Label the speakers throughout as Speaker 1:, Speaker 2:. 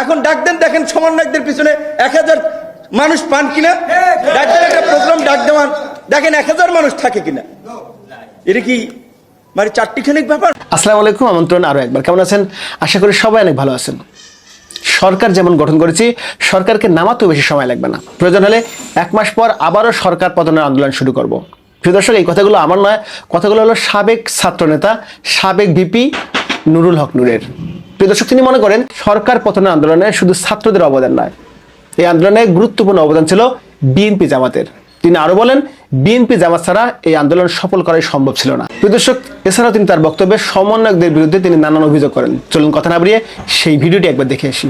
Speaker 1: এখন ডাক দেন, দেখেন সমন্বয়কদের পিছনে এক হাজার মানুষ পান কিনা। ডাক দেন একটা প্রোগ্রাম ডাক দেওয়ান দেখেন এক হাজার মানুষ থাকে কিনা। এটা কি মানে চারটিখানিক ব্যাপার?
Speaker 2: আসসালামু আলাইকুম, আমন্ত্রণ আরও একবার। কেমন আছেন? আশা করি সবাই অনেক ভালো আছেন। সরকার যেমন গঠন করেছি, সরকারকে নামাতেও বেশি সময় লাগবে না। প্রয়োজন হলে এক মাস পর আবারও সরকার পতনের আন্দোলন শুরু করব। প্রিয় দর্শক, এই কথাগুলো আমার নয়। কথাগুলো হলো সাবেক ছাত্রনেতা, সাবেক ভিপি নুরুল হক নূরের। প্রিয় দর্শক, তিনি মনে করেন সরকার পতনের আন্দোলনে শুধু ছাত্রদের অবদান নয়, এই আন্দোলনে গুরুত্বপূর্ণ অবদান ছিল বিএনপি জামাতের। তিনি আরও বলেন, বিএনপি জামাত ছাড়া এই আন্দোলন সফল করাই সম্ভব ছিল না। প্রিয় দর্শক, এছাড়াও তিনি তার বক্তব্যে সমন্বয়কদের বিরুদ্ধে তিনি নানান অভিযোগ করেন। চলুন কথা না বাড়িয়ে সেই ভিডিওটি একবার দেখে আসি।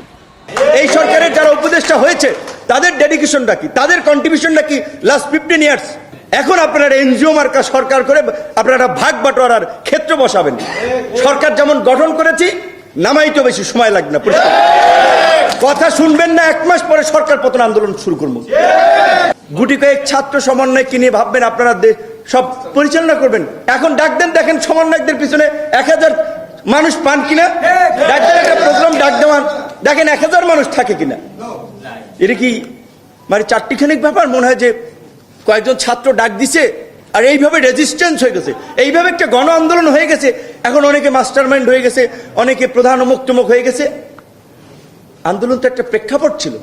Speaker 1: এই সরকারের যারা উপদেষ্টা হয়েছে, তাদের ডেডিকেশনটা কি? তাদের কন্ট্রিবিউশনটা কি? লাস্ট ফিফটিন ইয়ার্স এখন আপনারা এনজিও মার্কা সরকার করে আপনারা ভাগ বাটোয়ারার ক্ষেত্র বসাবেন। সরকার যেমন গঠন করেছি নামাই তো বেশি সময় লাগবে না। কথা শুনবেন না এক মাস পরে সরকার পতন আন্দোলন শুরু করব। গুটি কয়েক ছাত্র সমন্বয়কে নিয়ে ভাববেন আপনারা সব পরিচালনা করবেন। এখন ডাক দেন দেখেন সমন্বয়কদের পিছনে এক হাজার মানুষ পান কিনা? ডাক একটা প্রোগ্রাম ডাক দেওয়ান। দেখেন এক হাজার মানুষ থাকে কিনা? এটা কি মানে চারটি চারটিখানিক ব্যাপার? মনে হয় যে কয়েকজন ছাত্র ডাক দিছে আর এইভাবে রেজিস্ট্যান্স হয়ে গেছে। এইভাবে একটা গণ আন্দোলন হয়ে গেছে। এখন অনেকে মাস্টার মাইন্ড হয়ে গেছে, অনেকে প্রধান মুক্তমুখ হয়ে গেছে। আন্দোলন তো একটা প্রেক্ষাপট ছিল।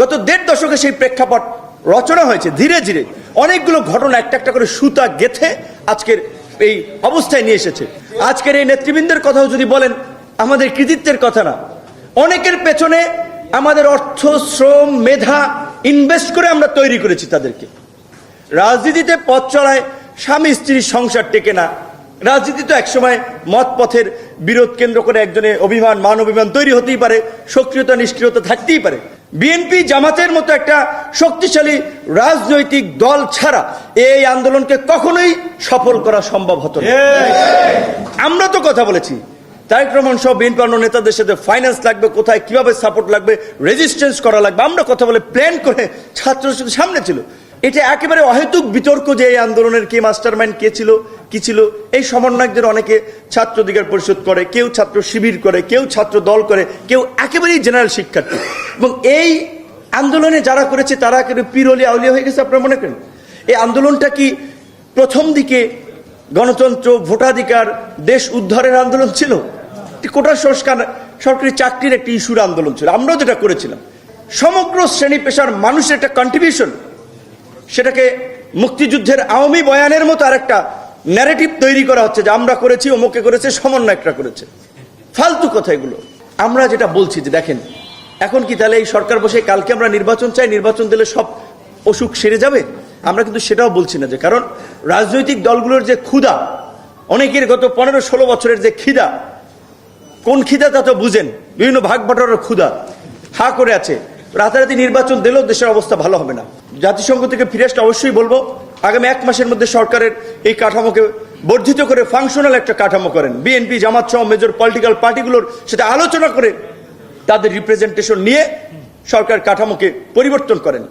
Speaker 1: গত দেড় দশকে সেই প্রেক্ষাপট রচনা হয়েছে ধীরে ধীরে। অনেকগুলো ঘটনা, একটা একটা করে সুতা গেথে আজকের এই অবস্থায় নিয়ে এসেছে। আজকের এই নেতৃবৃন্দের কথাও যদি বলেন, আমাদের কৃতিত্বের কথা না। অনেকের পেছনে আমাদের অর্থ, শ্রম, মেধা ইনভেস্ট করে আমরা তৈরি করেছি তাদেরকে। রাজনীতিতে পথ চলায় স্বামী স্ত্রীর সংসার টেকে না। রাজনীতি তো একসময় মত পথের বিরোধ কেন্দ্র করে একজনের অভিমান, মান অভিমান তৈরি হতেই পারে, সক্রিয়তা, নিষ্ক্রিয়তা থাকতেই পারে। বিএনপি জামাতের মতো একটা শক্তিশালী রাজনৈতিক দল ছাড়া এই আন্দোলনকে কখনোই সফল করা সম্ভব হতো আমরা তো কথা বলেছি, তারেক সহ বিএনপি অন্য নেতাদের সাথে ফাইন্যান্স লাগবে কোথায়, কীভাবে সাপোর্ট লাগবে রেজিস্ট্যান্স করা লাগবে, আমরা কথা বলে প্ল্যান করে ছাত্র সামনে ছিল। এটা একেবারে অহেতুক বিতর্ক যে এই আন্দোলনের কে মাস্টার কে ছিল, কি ছিল। এই সমন্বয়কদের অনেকে ছাত্র অধিকার পরিষদ করে, কেউ ছাত্র শিবির করে, কেউ ছাত্র দল করে, কেউ একেবারেই জেনারেল শিক্ষার্থী। এবং এই আন্দোলনে যারা করেছে, তারা একেবারে পিরলি আউলিয়া হয়ে গেছে, আপনারা মনে করেন? এই আন্দোলনটা কি প্রথম দিকে গণতন্ত্র, ভোটাধিকার, দেশ উদ্ধারের আন্দোলন ছিল? কোটা সংস্কার, সরকারি চাকরির একটি ইস্যুর আন্দোলন ছিল। আমরাও যেটা করেছিলাম। সমগ্র শ্রেণি পেশার মানুষের একটা কন্ট্রিবিউশন সেটাকে মুক্তিযুদ্ধের আওয়ামী বয়ানের মতো আরেকটা ন্যারেটিভ তৈরি করা হচ্ছে যে আমরা করেছি অমুকে করেছে, সমন্বয়করা করেছে। ফালতু কথা এগুলো। আমরা যেটা বলছি যে দেখেন, এখন কি তাহলে এই সরকার বসে কালকে আমরা নির্বাচন চাই, নির্বাচন দিলে সব অসুখ সেরে যাবে? আমরা কিন্তু সেটাও বলছি না যে, কারণ রাজনৈতিক দলগুলোর যে ক্ষুধা, অনেকের গত পনেরো ষোলো বছরের যে খিদা, কোন খিদা তা তো বুঝেন, বিভিন্ন ভাগ বাটোয়ারার ক্ষুধা, হা করে আছে। রাতারাতি নির্বাচন দিলেও দেশের অবস্থা ভালো হবে না। জাতিসংঘ থেকে ফিরে আসতে অবশ্যই বলব, আগামী এক মাসের মধ্যে সরকারের এই কাঠামোকে বর্ধিত করে ফাংশনাল একটা কাঠামো করেন। বিএনপি জামাত সহ মেজর পলিটিক্যাল পার্টিগুলোর সাথে আলোচনা করে তাদের রিপ্রেজেন্টেশন নিয়ে সরকার কাঠামোকে পরিবর্তন করেন।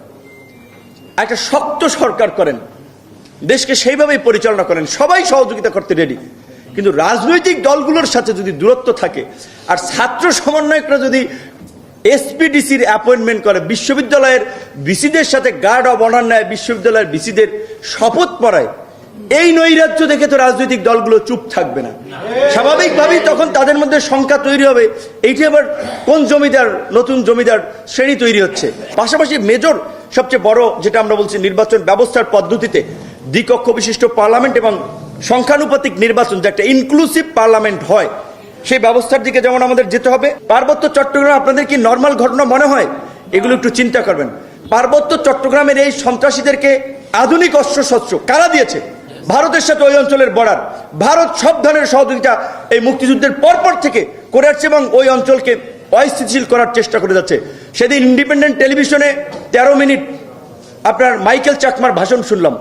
Speaker 1: একটা শক্ত সরকার করেন। দেশকে সেইভাবেই পরিচালনা করেন। সবাই সহযোগিতা করতে রেডি কিন্তু রাজনৈতিক দলগুলোর সাথে যদি দূরত্ব থাকে, আর ছাত্র সমন্বয়করা যদি এসপিডিসির অ্যাপয়েন্টমেন্ট করে বিশ্ববিদ্যালয়ের বিসিদের সাথে গার্ড অব অনার নেয় বিশ্ববিদ্যালয়ের বিসিদের শপথ পড়ায়। এই নৈরাজ্য দেখে তো রাজনৈতিক দলগুলো চুপ থাকবে না। স্বাভাবিকভাবেই তখন তাদের মধ্যে সংখ্যা তৈরি হবে, এইটি আবার কোন জমিদার, নতুন জমিদার শ্রেণি তৈরি হচ্ছে? পাশাপাশি মেজর সবচেয়ে বড় যেটা আমরা বলছি নির্বাচন ব্যবস্থার পদ্ধতিতে দ্বিকক্ষ বিশিষ্ট পার্লামেন্ট এবং সংখ্যানুপাতিক নির্বাচন, যে একটা ইনক্লুসিভ পার্লামেন্ট হয় সেই ব্যবস্থার দিকে যেমন আমাদের যেতে হবে। পার্বত্য চট্টগ্রাম, আপনাদের কি নর্মাল ঘটনা মনে হয়? এগুলো একটু চিন্তা করবেন। পার্বত্য চট্টগ্রামের এই সন্ত্রাসীদেরকে আধুনিক অস্ত্র শস্ত্র কারা দিয়েছে? ভারতের সাথে ওই অঞ্চলের বর্ডার ভারত সব ধরনের সহযোগিতা এই মুক্তিযুদ্ধের পরপর থেকে করে আসছে এবং ওই অঞ্চলকে অস্থিতিশীল করার চেষ্টা করে যাচ্ছে। সেদিন ইন্ডিপেন্ডেন্ট টেলিভিশনে তেরো মিনিট আপনার মাইকেল চাকমার ভাষণ শুনলাম।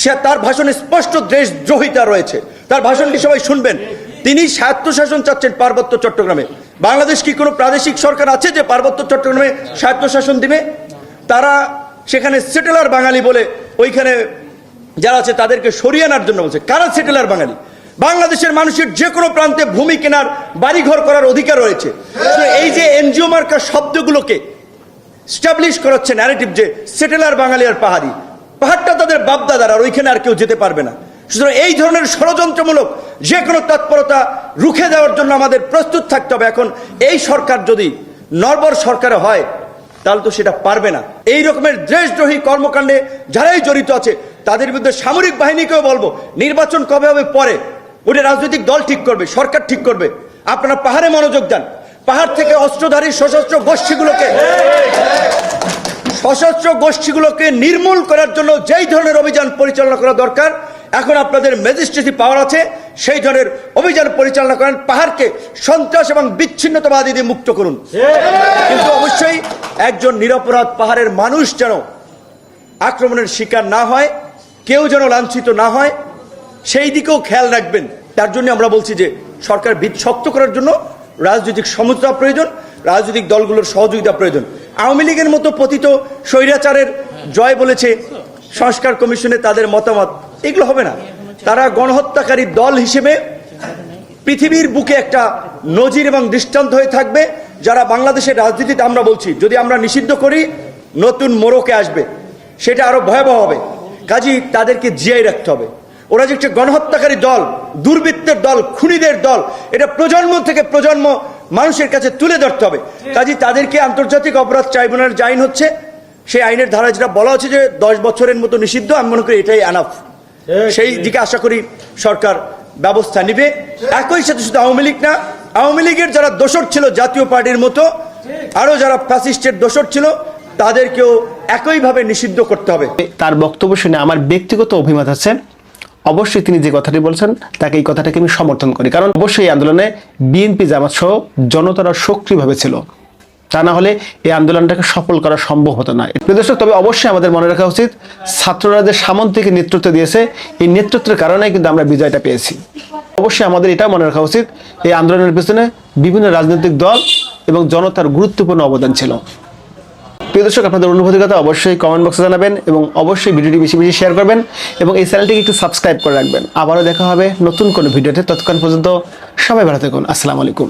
Speaker 1: সে তার ভাষণে স্পষ্ট দেশদ্রোহিতা রয়েছে। তার ভাষণটি সবাই শুনবেন। তিনি স্বায়ত্তশাসন চাচ্ছেন পার্বত্য চট্টগ্রামে। বাংলাদেশ কি কোনো প্রাদেশিক সরকার আছে যে পার্বত্য চট্টগ্রামে স্বায়ত্তশাসন দিবে? তারা সেখানে সেটেলার বাঙালি বলে ওইখানে যারা আছে তাদেরকে সরিয়ে আনার জন্য বলছে। কারা সেটেলার বাঙালি? বাংলাদেশের মানুষের যে কোনো প্রান্তে ভূমি কেনার, বাড়িঘর করার অধিকার রয়েছে। এই যে এনজিও মার্কা শব্দগুলোকে স্টাবলিশ করাচ্ছে ন্যারেটিভ যে সেটেলার বাঙালি আর পাহাড়ি। পাহাড়টা তাদের বাপদাদার, আর ওইখানে আর কেউ যেতে পারবে না। সুতরাং এই ধরনের ষড়যন্ত্রমূলক যে কোনো তৎপরতা রুখে দেওয়ার জন্য আমাদের প্রস্তুত থাকতে হবে। এখন এই সরকার যদি নর্বর সরকারে হয়, তাহলে তো সেটা পারবে না। এই রকমের দেশদ্রোহী কর্মকাণ্ডে যারাই জড়িত আছে, তাদের বিরুদ্ধে সামরিক বাহিনীকেও বলব, নির্বাচন কবে হবে পরে। ওটা রাজনৈতিক দল ঠিক করবে, সরকার ঠিক করবে। আপনারা পাহাড়ে মনোযোগ দেন। পাহাড় থেকে অস্ত্রধারী সশস্ত্র গোষ্ঠীগুলোকে সশস্ত্র গোষ্ঠীগুলোকে নির্মূল করার জন্য যেই ধরনের অভিযান পরিচালনা করা দরকার, এখন আপনাদের ম্যাজিস্ট্রেসি পাওয়ার আছে, সেই ধরনের অভিযান পরিচালনা করেন, পাহাড়কে সন্ত্রাস এবং বিচ্ছিন্নতাবাদী দিয়ে মুক্ত করুন। কিন্তু অবশ্যই একজন নিরপরাধ পাহাড়ের মানুষ যেন আক্রমণের শিকার না হয়, কেউ যেন লাঞ্ছিত না হয়, সেই দিকেও খেয়াল রাখবেন। তার জন্য আমরা বলছি যে সরকার ভিত শক্ত করার জন্য রাজনৈতিক সমঝোতা প্রয়োজন, রাজনৈতিক দলগুলোর সহযোগিতা প্রয়োজন। আওয়ামী লীগের মতো পতিত স্বৈরাচারের জয় বলেছে সংস্কার কমিশনে তাদের মতামত। এগুলো হবে না। তারা গণহত্যাকারী দল হিসেবে পৃথিবীর বুকে একটা নজির এবং দৃষ্টান্ত হয়ে থাকবে, যারা বাংলাদেশের রাজনীতিতে আমরা বলছি। যদি আমরা নিষিদ্ধ করি, নতুন মোড়কে আসবে। সেটা আরও ভয়াবহ হবে। কাজী তাদেরকে জিয়াই রাখতে হবে। ওরা যে একটা গণহত্যাকারী দল, দুর্বৃত্তের দল, খুনিদের দল, এটা প্রজন্ম থেকে প্রজন্ম মানুষের কাছে তুলে ধরতে হবে। কাজী তাদেরকে আন্তর্জাতিক অপরাধ ট্রাইব্যুনালের যে আইন হচ্ছে। সেই আইনের ধারা যেটা বলা হচ্ছে যে দশ বছরের মতো নিষিদ্ধ আমি মনে করি এটাই আনাফ সেই দিকে আশা করি সরকার ব্যবস্থা নিবে। একই সাথে শুধু আওয়ামী লীগ না আওয়ামী লীগের যারা দোষর ছিল জাতীয় পার্টির মতো আরও যারা ফ্যাসিস্টের দোষর ছিল তাদেরকেও একইভাবে নিষিদ্ধ করতে হবে।
Speaker 2: তার বক্তব্য শুনে আমার ব্যক্তিগত অভিমত আছে। অবশ্যই তিনি যে কথাটি বলছেন, তাকে এই কথাটাকে আমি সমর্থন করি। কারণ অবশ্যই এই আন্দোলনে বিএনপি জামাত সহ জনতারা সক্রিয়ভাবে ছিল। তা না হলে এই আন্দোলনটাকে সফল করা সম্ভব হতো না। দর্শক, তবে অবশ্যই আমাদের মনে রাখা উচিত, ছাত্ররা যে সামন্তিকে নেতৃত্ব দিয়েছে, এই নেতৃত্বের কারণে কিন্তু আমরা বিজয়টা পেয়েছি। অবশ্যই আমাদের এটা মনে রাখা উচিত, এই আন্দোলনের পেছনে বিভিন্ন রাজনৈতিক দল এবং জনতার গুরুত্বপূর্ণ অবদান ছিল। প্রিয় দর্শক, আপনাদের অনুভূতির কথা অবশ্যই কমেন্ট বক্সে জানাবেন এবং অবশ্যই ভিডিওটি বেশি বেশি শেয়ার করবেন এবং এই চ্যানেলটিকে একটু সাবস্ক্রাইব করে রাখবেন। আবারও দেখা হবে নতুন কোনো ভিডিওতে। ততক্ষণ পর্যন্ত সবাই ভালো থাকুন। আসসালামু আলাইকুম।